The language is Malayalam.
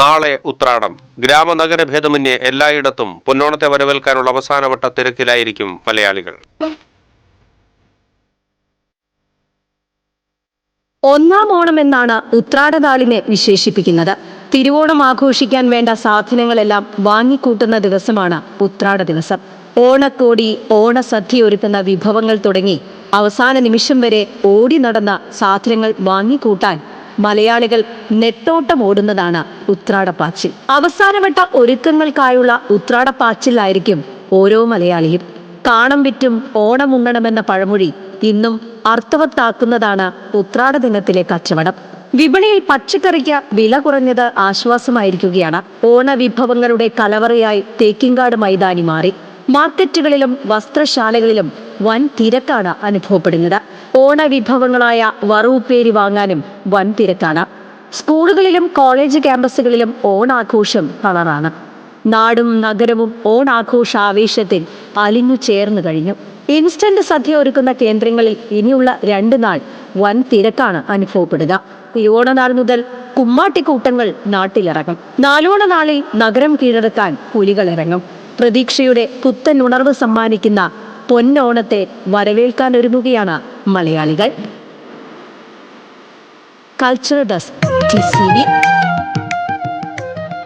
നാളെ ഉത്രാടം. ഗ്രാമനഗര ഭേദമന്യേ എല്ലായിടത്തും പൊന്നോണത്തെ വരവേൽക്കാനുള്ള അവസാനവട്ട തിരക്കിലായിരിക്കും മലയാളികൾ. ഒന്നാം ഓണം എന്നാണ് ഉത്രാടനാളിനെ വിശേഷിപ്പിക്കുന്നത്. തിരുവോണം ആഘോഷിക്കാൻ വേണ്ട സാധനങ്ങളെല്ലാം വാങ്ങിക്കൂട്ടുന്ന ദിവസമാണ് ഉത്രാട ദിവസം. ഓണക്കോടി ഓണസദ്യ ഒരുക്കുന്ന വിഭവങ്ങൾ തുടങ്ങി അവസാന നിമിഷം വരെ ഓടി നടന്ന സാധനങ്ങൾ വാങ്ങിക്കൂട്ടാൻ മലയാളികൾ നെട്ടോട്ടം ഓടുന്നതാണ് ഉത്രാടപ്പാച്ചിൽ അവസാനവട്ട ഒരുക്കങ്ങൾക്കായുള്ള ഉത്രാടപ്പാച്ചിലായിരിക്കും ഓരോ മലയാളിയും. കാണം വിറ്റും ഓണം ഉണ്ണണമെന്ന പഴമൊഴി ഇന്നും അർത്ഥവത്താക്കുന്നതാണ് ഉത്രാട ദിനത്തിലെ കച്ചവടം വിപണിയിൽ പച്ചക്കറിക്ക് വില കുറഞ്ഞത് ആശ്വാസമായിരിക്കുകയാണ്. ഓണവിഭവങ്ങളുടെ കലവറയായി തേക്കിങ്കാട് മൈതാനി മാറി. മാർക്കറ്റുകളിലും വസ്ത്രശാലകളിലും വൻ തിരക്കാണ് അനുഭവപ്പെടുന്നത്. ഓണ വിഭവങ്ങളായ വറവുപ്പേരി വാങ്ങാനും വൻ തിരക്കാണ്. സ്കൂളുകളിലും കോളേജ് ക്യാമ്പസുകളിലും ഓണാഘോഷം കളറാണ്. നാടും നഗരവും ഓണാഘോഷ ആവേശത്തിൽ അലിഞ്ഞു ചേർന്നു കഴിഞ്ഞു. ഇൻസ്റ്റന്റ് സദ്യ ഒരുക്കുന്ന കേന്ദ്രങ്ങളിൽ ഇനിയുള്ള രണ്ട് നാൾ വൻ തിരക്കാണ് അനുഭവപ്പെടുക. ഈ ഓണനാൾ മുതൽ കുമ്മാട്ടിക്കൂട്ടങ്ങൾ നാട്ടിലിറങ്ങും. നാലോണ നാളിൽ നഗരം കീഴടക്കാൻ പുലികൾ ഇറങ്ങും. പ്രതീക്ഷയുടെ പുത്തൻ ഉണർവ് സമ്മാനിക്കുന്ന പൊന്നോണത്തെ വരവേൽക്കാൻ ഒരുങ്ങുകയാണ് മലയാളികൾ. Culture desk T C V